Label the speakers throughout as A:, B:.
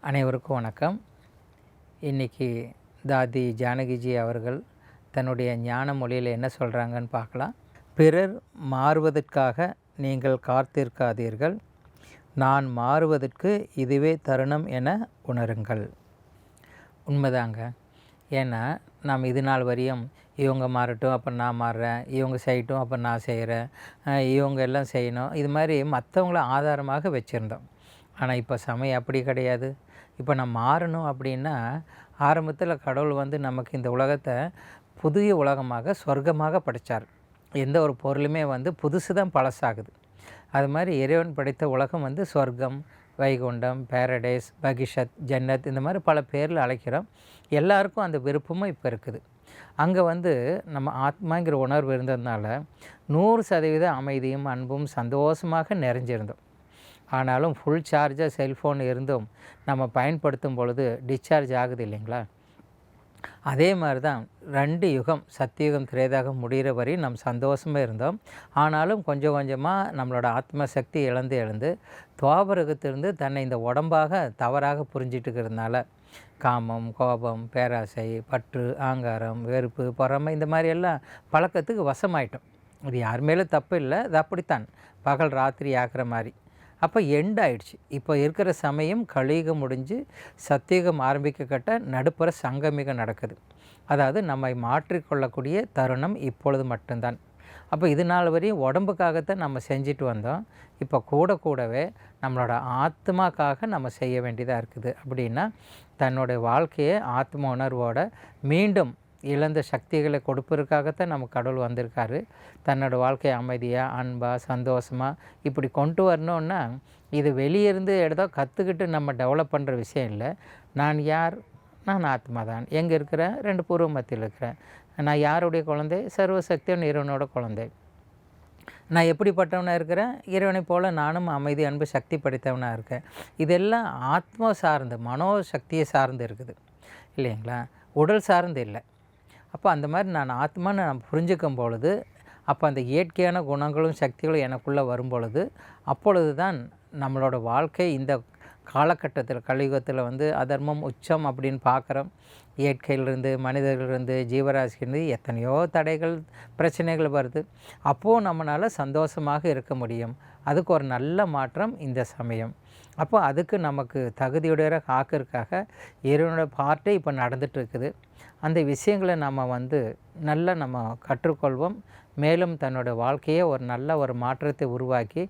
A: அனைவருக்கும் வணக்கம். இன்றைக்கி தாதி ஜானகிஜி அவர்கள் தன்னுடைய ஞான மொழியில் என்ன சொல்கிறாங்கன்னு பார்க்கலாம். பிறர் மாறுவதற்காக நீங்கள் காத்திருக்காதீர்கள். நான் மாறுவதற்கு இதுவே தருணம் என உணருங்கள். உண்மைதாங்க. ஏன்னா நாம் இது நாள் வரையும் இவங்க மாறட்டும் அப்போ நான் மாறுறேன். இவங்க செய்யட்டும் அப்போ நான் செய்கிறேன் இவங்க எல்லாம் செய்யணும். இது மாதிரி மற்றவங்கள ஆதாரமாக வச்சுருந்தோம். ஆனால் இப்போ சமயம் அப்படி கிடையாது. இப்போ நம்ம மாறணும் அப்படின்னா ஆரம்பத்தில் கடவுள் வந்து நமக்கு இந்த உலகத்தை புதிய உலகமாக சொர்க்கமாக படைத்தார் எந்த ஒரு பொருளுமே வந்து புதுசு தான் பழசாகுது. அது மாதிரி இறைவன் படைத்த உலகம் வந்து சொர்க்கம் வைகுண்டம் பேரடைஸ் பகிஷத் ஜன்னத் இந்த மாதிரி பல பேரில் அழைக்கிறோம். எல்லாருக்கும் அந்த விருப்பமும் இப்போ இருக்குது. அங்கே வந்து நம்ம ஆத்மாங்கிற உணர்வு இருந்ததுனால நூறு சதவீத அமைதியும் அன்பும் சந்தோஷமாக நிறைஞ்சிருந்தோம். ஆனாலும் ஃபுல் சார்ஜாக செல்ஃபோன் இருந்தும் நம்ம பயன்படுத்தும் பொழுது டிஸ்சார்ஜ் ஆகுது இல்லைங்களா? அதே மாதிரி தான் ரெண்டு யுகம் சத்தியுகம் திரேதாகம் முடிகிற வரையும் நம்ம சந்தோஷமாக இருந்தோம். ஆனாலும் கொஞ்சம் கொஞ்சமாக நம்மளோட ஆத்ம சக்தி இழந்து இழந்து துவாபரகத்திலிருந்து தன்னை இந்த உடம்பாக தவறாக புரிஞ்சிட்டு இருக்கிறதுனால காமம் கோபம் பேராசை பற்று ஆங்காரம் வெறுப்பு பொறாமை இந்த மாதிரி எல்லாம் பழக்கத்துக்கு வசமாயிட்டோம். இது யார் மேலே தப்பு இல்லை அது அப்படித்தான். பகல் ராத்திரி ஆக்குற மாதிரி. அப்போ எண்ட் ஆயிடுச்சு. இப்போ இருக்கிற சமயம் கலியுகம் முடிஞ்சு சத்தியுகம் ஆரம்பிக்கக்கட்ட நடுப்புற சங்கமிகம் நடக்குது. அதாவது நம்மை மாற்றிக்கொள்ளக்கூடிய தருணம் இப்பொழுது மட்டும்தான். அப்போ இது நாள் வரையும் உடம்புக்காகத்தான் நம்ம செஞ்சுட்டு வந்தோம். இப்போ கூட கூடவே நம்மளோட ஆத்மாக்காக நம்ம செய்ய வேண்டியதாக இருக்குது. அப்படின்னா தன்னுடைய வாழ்க்கையை ஆத்ம உணர்வோட மீண்டும் இழந்த சக்திகளை கொடுப்பதற்காகத்தான் நம்ம கடவுள் வந்திருக்காரு. தன்னோட வாழ்க்கை அமைதியாக அன்பாக சந்தோஷமாக இப்படி கொண்டு வரணுன்னா இது வெளியிருந்து எடுத்தோ கற்றுக்கிட்டு நம்ம டெவலப் பண்ணுற விஷயம் இல்லை. நான் யார்? நான் ஆத்மா தான் எங்கே இருக்கிறேன்? ரெண்டு பூர்வ மத்தியில் இருக்கிறேன். நான் யாருடைய குழந்தை? சர்வசக்தியும் இறைவனோட குழந்தை. நான் எப்படிப்பட்டவனாக இருக்கிறேன்? இறைவனை போல் நானும் அமைதி அன்பு சக்தி படைத்தவனாக இருக்கேன். இதெல்லாம் ஆத்மா சார்ந்து மனோ சக்தியை சார்ந்து இருக்குது. இல்லைங்களா? உடல் சார்ந்து இல்லை. அப்போ அந்த மாதிரி நான் ஆத்மான்னு நான் புரிஞ்சுக்கும் பொழுது அப்போ அந்த இயற்கையான குணங்களும் சக்திகளும் எனக்குள்ளே வரும் பொழுது அப்பொழுது தான் நம்மளோட வாழ்க்கை இந்த காலகட்டத்தில் கலியுகத்தில் வந்து அதர்மம் உச்சம் அப்படின்னு பார்க்குறோம். இயற்கையிலிருந்து மனிதர்களிருந்து ஜீவராசிலிருந்து எத்தனையோ தடைகள் பிரச்சனைகள் வருது. அப்போது நம்மளால் சந்தோஷமாக இருக்க முடியும். அதுக்கு ஒரு நல்ல மாற்றம் இந்த சமயம். அப்போ அதுக்கு நமக்கு தகுதியுடைய காக்கிறதுக்காக இறைவனோட பார்ட்டே இப்போ நடந்துகிட்ருக்குது. அந்த விஷயங்களை நம்ம வந்து நல்லா நம்ம கற்றுக்கொள்வோம். மேலும் தன்னோட வாழ்க்கையை ஒரு நல்ல ஒரு மாற்றத்தை உருவாக்கி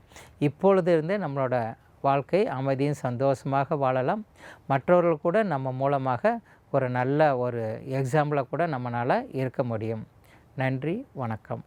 A: இப்பொழுது இருந்தே நம்மளோட வாழ்க்கை அமைதியும் சந்தோஷமாக வாழலாம். மற்றவர்கள் கூட நம்ம மூலமாக ஒரு நல்ல ஒரு எக்ஸாம்பிளாக கூட நம்மளால் இருக்க முடியும். நன்றி வணக்கம்.